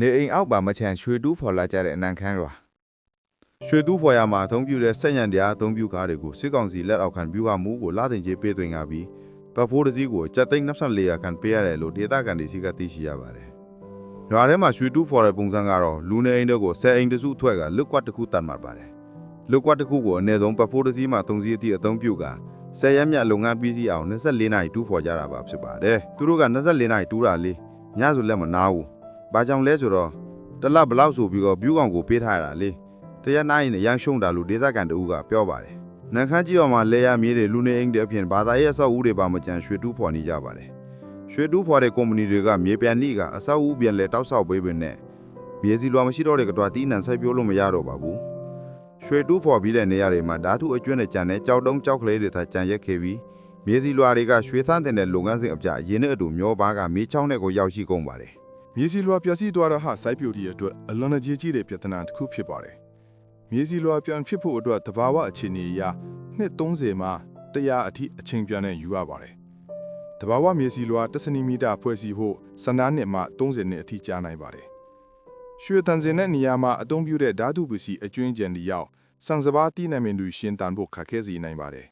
နေအိမ်အောက်ပါမချန်ရွှေတူးဖော်လာကြတဲ့အနံခမ်းရွာရွှေတူးဖော်ရမှာအသုံးပြုတဲ့ဆက်ညံတရားအသုံးပြုကားတွေကိုစစ်ကောင်စီလက်အောက်ခံဗျူဟာမူကိုလာတင်ကြီးပေးသွင်းကြပြီးပတ်ဖိုးတစ်စီးကိုစက်သိန်း24ရာခန့်ပေးရတယ်လို့ဒေသခံတွေစီကသိရှိရပါတယ်။ရွာထဲမှာရွှေတူးဖော်တဲ့ပုံစံကတော့လူနေအိမ်တွေကိုဆယ်အိမ်တစုထွက်ကလွတ်ကွက်တစ်ခုတတ်မှတ်ပါတယ်။လွတ်ကွက်တစ်ခုကိုအနည်းဆုံးပတ်ဖိုးတစ်စီးမှ3စီးအထိအသုံးပြုကာဆယ်ရက်မြတ်လုပ်ငန်းပြီးစီးအောင်24နာရီတူးဖော်ကြတာပါဖြစ်ပါတယ်။သူတို့က24နာရီတူးတာလေညဆိုလက်မနာဘူး။ ဘာကြောင့်လဲဆိုတော့တစ်လဘလောက်ဆိုပြီးတော့ဗျူးကောင်ကိုပေးထားရတာလေ။တရက်နိုင်ရင်ရန်ရှုံတာလို့ဒေသခံတအူးကပြောပါတယ်။နန်ခမ်းကြီးရွာမှာလဲရမြေးတွေလူနေအိမ်တွေအပြင်ဘာသာရေးအဆောက်အဦတွေပါမကြံရွှေတူးဖော်နေကြပါတယ်။ရွှေတူးဖော်တဲ့ကုမ္ပဏီတွေကမြေပြန်နှိကအဆောက်အဦပြန်လဲတောက်ဆောက်ပေးပင်နဲ့မြေစီလွာမရှိတော့တဲ့ကတော့တီးနန်ဆိုင်ပြိုးလို့မရတော့ပါဘူး။ရွှေတူးဖော်ပြီးတဲ့နေရာတွေမှာဓာတုအကျွမ်းနဲ့ကြံတဲ့ကြောက်တုံးကြောက်ကလေးတွေသာကြံရက်ခဲ့ပြီးမြေစီလွာတွေကရွှေသန်းတင်တဲ့လုပ်ငန်းစဉ်အပြအရင်နဲ့အတူမျောပါကမြေချောင်းတဲ့ကိုရောက်ရှိကုန်ပါတယ်။ မြေစီလွာပျက်စီးသွားတာဟာစိုက်ပျိုးရေးအတွက်အလွန်အကြီးကြီးတဲ့ပြဿနာတစ်ခုဖြစ်ပါတယ်။မြေစီလွာပြန်ဖြစ်ဖို့အတွက်တဘာဝအခြေအနေအရနှစ်30မှ100အထိအချိန်ပြန်နဲ့ယူရပါတယ်။တဘာဝမြေစီလွာ10စင်တီမီတာဖွဲ့စည်းဖို့12နှစ်မှ30နှစ်အထိကြာနိုင်ပါတယ်။ရွှေတန်စင်တဲ့နေရာမှာအသုံးပြုတဲ့ဓာတုပစ္စည်းအကျွင်းကျန်တွေရောက်စံစဘာတီးနမင်လူရှင်းတန်ဖို့ခက်ခဲစေနိုင်ပါတယ်